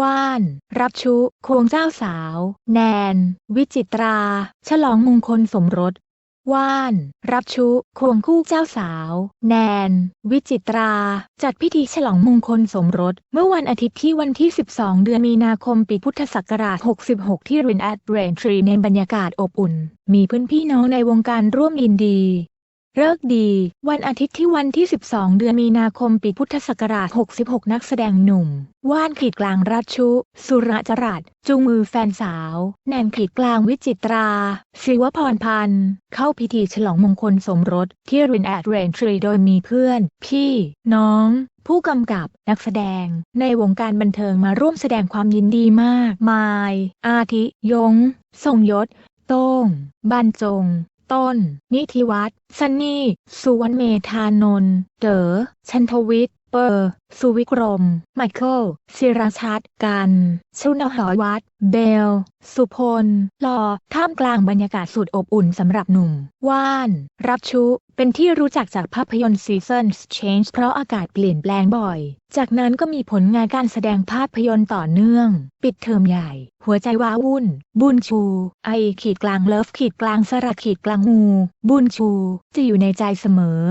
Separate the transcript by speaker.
Speaker 1: ว่าน รับชุ ควงเจ้าสาว แนน วิจิตรา ฉลองมงคลสมรส ว่าน รับชุ ควงคู่เจ้าสาว แนน วิจิตรา จัดพิธีฉลองมงคลสมรส เมื่อวันอาทิตย์ที่วันที่ 12 เดือนมีนาคมปีพุทธศักราช 66 ที่รินแอดเรนทรีในบรรยากาศอบอุ่น มีเพื่อนพี่น้องในวงการร่วมยินดี เลิกดี วันอาทิตย์ที่วันที่ 12 เดือนมีนาคมปีพุทธศักราช 66 นักแสดงหนุ่ม ว่านขีดกลางรัชชุ สุรจรัสจูงมือแฟนสาว แนนขีดกลางวิจิตรา ศิวพรพันธ์ เข้าพิธีฉลองมงคลสมรส ที่รินแอดเรนทรีโดยมีเพื่อน พี่ น้อง ผู้กำกับนักแสดง ในวงการบันเทิงมาร่วมแสดงความยินดีมากมาย อาทิยง ทรงยศ โต้งบรรจง ต้น นิธิวัฒน์ ซันนี่ สุวรรณเมธานนท์ เด๋อ ชันทวิทย์ เปอร์ สุวิกรม ไมเคิล ศิราชัดกัน ชุนหอวัฒน์เบล สุพลล่อท่ามกลางบรรยากาศสุดอบอุ่นสำหรับหนุ่ม ว่าน รับชุ เป็นที่รู้จักจากภาพยนตร์ Seasons Change เพราะอากาศเปลี่ยนแปลงบ่อย จากนั้นก็มีผลงานการแสดงภาพยนตร์ต่อเนื่อง ปิดเทอมใหญ่ หัวใจว้าวุ่น บุญชู ไอขีดกลางเลิฟขีดกลางสระขีดกลางงู บุญชู จะอยู่ในใจเสมอ